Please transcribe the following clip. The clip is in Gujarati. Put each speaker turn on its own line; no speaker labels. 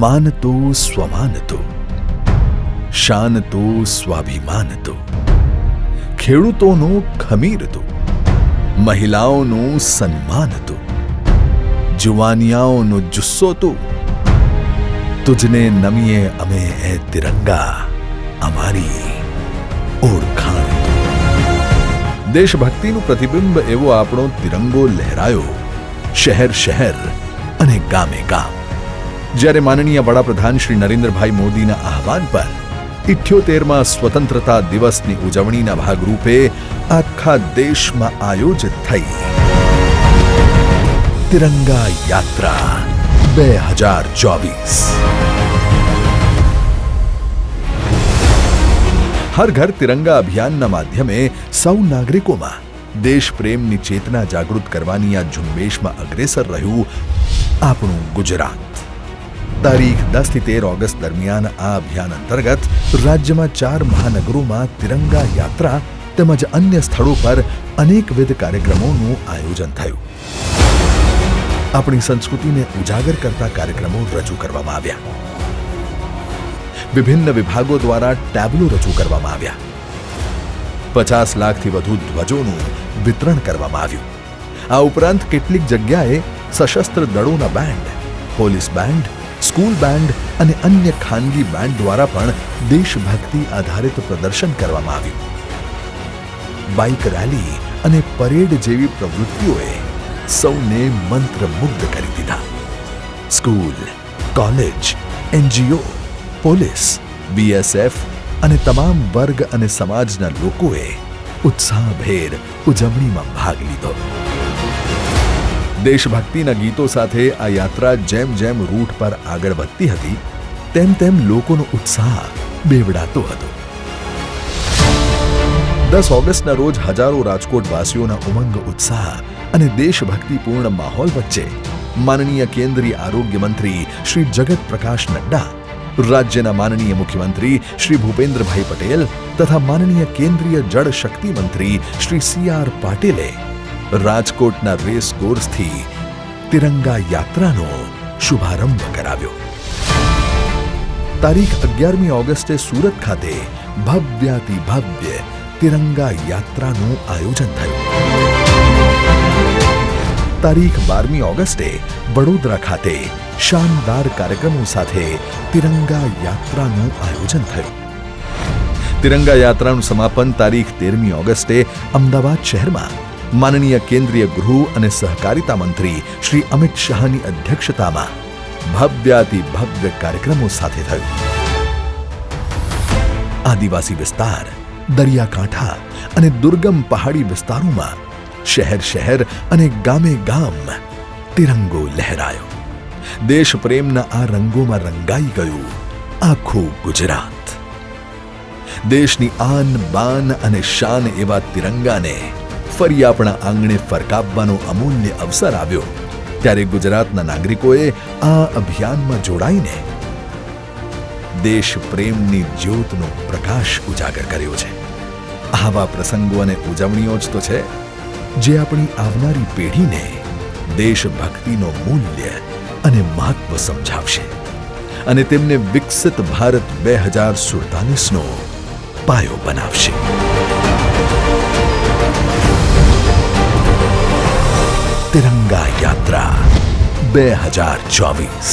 માનતો સ્વમાનતો, શાનતો સ્વાભિમાનતો, ખેડૂતોનો ખમીર તું મહિલાઓનું સન્માન હતું જુવાનિયાઓનો જુસ્સો તો તુજને નમીએ અમે હે તિરંગા, અમારી ઓળખાણ. દેશભક્તિનું પ્રતિબિંબ એવો આપણો તિરંગો લહેરાયો, શહેર શહેર અને ગામે ગામ. જ્યારે માનનીય વડાપ્રધાન શ્રી નરેન્દ્રભાઈ મોદીના આહવાન પર ઇઠ્યોતેરમાં સ્વતંત્રતા દિવસની ઉજવણીના ભાગરૂપે આખા દેશમાં આયોજિત થઈ. તિરંગા યાત્રા બે હજાર ચોવીસ. હર ઘર તિરંગા અભિયાનના માધ્યમે સૌ નાગરિકોમાં દેશ પ્રેમની ચેતના જાગૃત કરવાની આ ઝુંબેશમાં અગ્રેસર રહ્યું આપણું ગુજરાત. તારીખ દસથી તેર ઓગસ્ટ દરમિયાન આ અભિયાન અંતર્ગત રાજ્યમાં ચાર મહાનગરોમાં તિરંગા યાત્રા તેમજ અન્ય સ્થળો પર અનેકવિધ કાર્યક્રમોનું આયોજન થયું. આપણી સંસ્કૃતિને ઉજાગર કરતા કાર્યક્રમો રજૂ કરવામાં આવ્યા. વિભિન્ન વિભાગો દ્વારા ટેબ્લો રજૂ કરવામાં આવ્યા. પચાસ લાખથી વધુ ધ્વજોનું વિતરણ કરવામાં આવ્યું. આ ઉપરાંત કેટલીક જગ્યાએ સશસ્ત્ર દળોના band, police band school band અને અન્ય ખાનગી બેન્ડ દ્વારા પણ દેશભક્તિ આધારિત પ્રદર્શન કરવામાં આવ્યું. બાઇક રેલી અને પરેડ જેવી પ્રવૃત્તિઓએ સૌને મંત્રમુગ્ધ કરી દીધા. School, college, NGO, police, BSF અને તમામ વર્ગ અને સમાજના લોકોએ ઉત્સાહભેર ઉજવણીમાં ભાગ લીધો. દેશભક્તિના ગીતો સાથે આ યાત્રા જેમ જેમ રૂટ પર આગળ વધતી હતી, તેમ તેમ લોકોનો ઉત્સાહ બેવડાતો હતો. દસ ઓગસ્ટના રોજ હજારો રાજકોટવાસીઓના ઉમંગ, ઉત્સાહ અને દેશભક્તિપૂર્ણ માહોલ વચ્ચે માનનીય કેન્દ્રીય આરોગ્ય મંત્રી શ્રી જગત પ્રકાશ નડ્ડા, રાજ્યના માનનીય મુખ્યમંત્રી શ્રી ભૂપેન્દ્રભાઈ પટેલ તથા માનનીય કેન્દ્રીય જળ શક્તિ મંત્રી શ્રી સી આર પાટીલે રાજકોટના રેસ કોર્સથી તિરંગા યાત્રાનો શુભારંભ કરાવ્યો તારીખ અગિયારમી ઓગસ્ટે સુરત ખાતે ભવ્યાતિ ભવ્ય તિરંગા યાત્રાનું આયોજન થયું તારીખ બારમી ઓગસ્ટે વડોદરા ખાતે શાનદાર કાર્યક્રમો સાથે તિરંગા યાત્રાનું આયોજન થયું તિરંગા યાત્રાનું સમાપન તારીખ તેરમી ઓગસ્ટે અમદાવાદ શહેરમાં માનનીય કેન્દ્રીય ગૃહ અને સહકારિતા મંત્રી શ્રી અમિત શાહની અધ્યક્ષતામાં ભવ્યાતિ ભવ્ય કાર્યક્રમો સાથે થયું. આદિવાસી વિસ્તાર, દરિયાકાંઠા અને દુર્ગમ પહાડી વિસ્તારોમાં શહેર શહેર અને ગામે ગામ તિરંગો લહેરાયો. દેશ પ્રેમના આ રંગોમાં રંગાઈ ગયું આખું ગુજરાત. દેશની આન બાન અને શાન એવા તિરંગાને ફરી આપણા આંગણે ફરકાવવાનો અમૂલ્ય અવસર આવ્યો. ત્યારે ગુજરાતના નાગરિકોએ આ અભિયાનમાં જોડાઈને દેશ પ્રેમની જ્યોતનો પ્રકાશ ઉજાગર કર્યો છે. આવા પ્રસંગો અને ઉજવણીઓ જ તો છે જે આપણી આવનારી પેઢીને દેશભક્તિનો મૂલ્ય અને મહત્વ સમજાવશે. અને તેમને વિકસિત ભારત બે હજાર સુડતાલીસનો પાયો બનાવશે. તિરંગા યાત્રા બે હજાર ચોવીસ